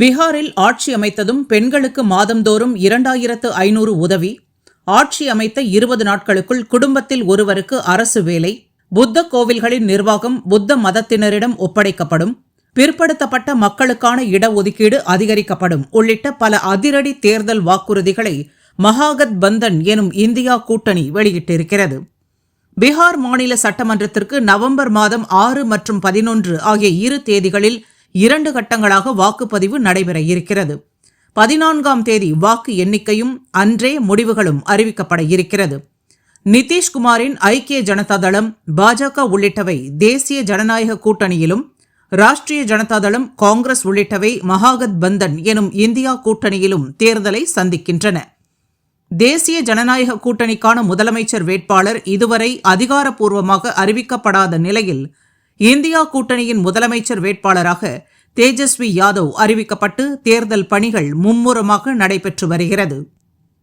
பீகாரில் ஆட்சி அமைத்ததும் பெண்களுக்கு மாதந்தோறும் இரண்டாயிரத்து ஐநூறு உதவி. ஆட்சி அமைத்த இருபது நாட்களுக்குள் குடும்பத்தில் ஒருவருக்கு அரசு வேலை. புத்த கோவில்களின் நிர்வாகம் புத்த மதத்தினரிடம் ஒப்படைக்கப்படும். பிற்படுத்தப்பட்ட மக்களுக்கான இடஒதுக்கீடு அதிகரிக்கப்படும். உள்ளிட்ட பல அதிரடி தேர்தல் வாக்குறுதிகளை மகாகத் பந்தன் எனும் இந்தியா கூட்டணி வெளியிட்டிருக்கிறது. பீகார் மாநில சட்டமன்றத்திற்கு நவம்பர் மாதம் ஆறு மற்றும் பதினொன்று ஆகிய இரு தேதிகளில் இரண்டு கட்டங்களாக வாக்குப்பதிவு நடைபெற இருக்கிறது. பதினான்காம் தேதி வாக்கு எண்ணிக்கையும் அன்றே முடிவுகளும் அறிவிக்கப்பட இருக்கிறது. நிதிஷ்குமாரின் ஐக்கிய ஜனதா தளம் பாஜக உள்ளிட்டவை தேசிய ஜனநாயக கூட்டணியிலும் ராஷ்டிரிய ஜனதா தளம் காங்கிரஸ் உள்ளிட்டவை மகாகத் பந்தன் எனும் இந்தியா கூட்டணியிலும் தேர்தலை சந்திக்கின்றன. தேசிய ஜனநாயக கூட்டணிக்கான முதலமைச்சர் வேட்பாளர் இதுவரை அதிகாரப்பூர்வமாக அறிவிக்கப்படாத நிலையில் இந்தியா கூட்டணியின் முதலமைச்சர் வேட்பாளராக தேஜஸ்வி யாதவ் அறிவிக்கப்பட்டு தேர்தல் பணிகள் மும்முரமாக நடைபெற்று வருகிறது.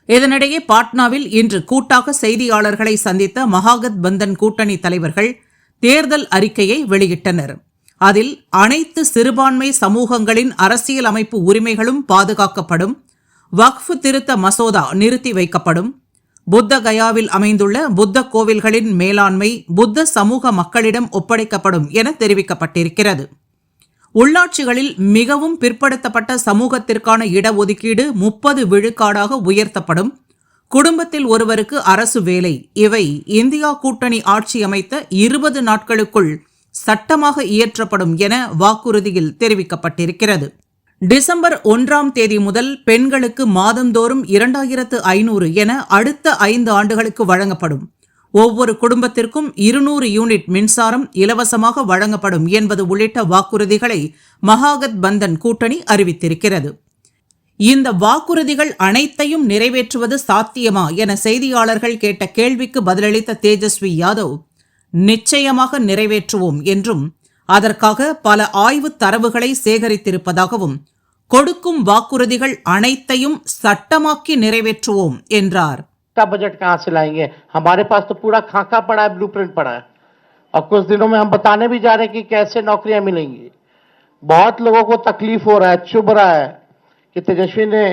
இதனிடையே பாட்னாவில் இன்று கூட்டாக செய்தியாளர்களை சந்தித்த மகாகத் பந்தன் கூட்டணி தலைவர்கள் தேர்தல் அறிக்கையை வெளியிட்டனர். அதில் அனைத்து சிறுபான்மை சமூகங்களின் அரசியல் அமைப்பு உரிமைகளும் பாதுகாக்கப்படும் வக்ஃப் திருத்த மசோதா நிறுத்தி வைக்கப்படும் புத்த கயாவில் அமைந்துள்ள புத்த கோவில்களின் மேலாண்மை புத்த சமூக மக்களிடம் ஒப்படைக்கப்படும் என தெரிவிக்கப்பட்டிருக்கிறது. உள்ளாட்சிகளில் மிகவும் பிற்படுத்தப்பட்ட சமூகத்திற்கான இடஒதுக்கீடு முப்பது விழுக்காடாக உயர்த்தப்படும். குடும்பத்தில் ஒருவருக்கு அரசு வேலை இவை இந்தியா கூட்டணி ஆட்சி அமைத்த இருபது நாட்களுக்குள் சட்டமாக இயற்றப்படும் என வாக்குறுதியில் தெரிவிக்கப்பட்டிருக்கிறது. டிசம்பர் ஒன்றாம் தேதி முதல் பெண்களுக்கு மாதந்தோறும் இரண்டாயிரத்து ஐநூறு என அடுத்த ஐந்து ஆண்டுகளுக்கு வழங்கப்படும். ஒவ்வொரு குடும்பத்திற்கும் இருநூறு யூனிட் மின்சாரம் இலவசமாக வழங்கப்படும் என்பது உள்ளிட்ட வாக்குறுதிகளை மகாகத் பந்தன் கூட்டணி அறிவித்திருக்கிறது. இந்த வாக்குறுதிகள் அனைத்தையும் நிறைவேற்றுவது சாத்தியமா என செய்தியாளர்கள் கேட்ட கேள்விக்கு பதிலளித்த தேஜஸ்வி யாதவ் நிச்சயமாக நிறைவேற்றுவோம் என்றும் அதற்காக பல ஆய்வுத் தரவுகளை சேகரித்திருப்பதாகவும் கொடுக்கும் வாக்குறுதிகள் அனைத்தையும் சட்டமாக்கி நிறைவேற்றுவோம் என்றார் का बजट कहाँ से लाएंगे हमारे पास तो पूरा खाका पड़ा है ब्लूप्रिंट पड़ा है और कुछ दिनों में हम बताने भी जा रहे हैं कि कैसे नौकरियां मिलेंगी बहुत लोगों को तकलीफ हो रहा है चुभ रहा है कि तेजस्वी ने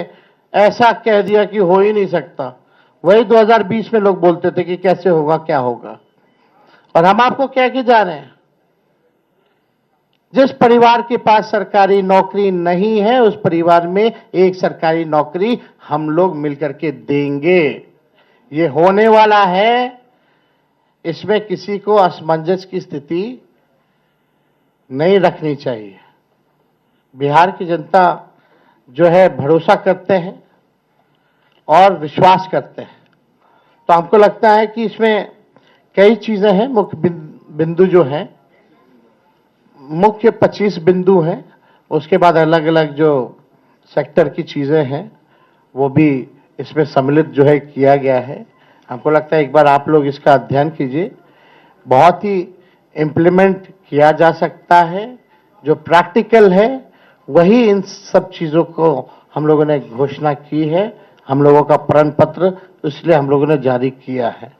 ऐसा कह दिया कि हो ही नहीं सकता वही 2020 में लोग बोलते थे कि कैसे होगा क्या होगा और हम आपको कह के जा रहे हैं जिस परिवार के पास सरकारी नौकरी नहीं है, उस परिवार में एक सरकारी नौकरी हम लोग मिलकर के देंगे। ये होने वाला है। इसमें किसी को असमंजस की स्थिति नहीं रखनी चाहिए। बिहार की जनता जो है भरोसा करते हैं और विश्वास करते हैं। तो हमको लगता है कि इसमें कई चीज़ें हैं, मुख्य बिंदु जो हैं। मुख्य 25 बिंदु हैं, उसके बाद अलग अलग जो सेक्टर की चीज़ें हैं, वो भी इसमें सम्मिलित जो है किया गया है। हमको लगता है एक बार आप लोग इसका अध्ययन कीजिए। बहुत ही इम्प्लीमेंट किया जा सकता है, जो प्रैक्टिकल है, वही इन सब चीज़ों को हम लोगों ने घोषणा की है। हम लोगों का प्रण पत्र इसलिए हम लोगों ने जारी किया है।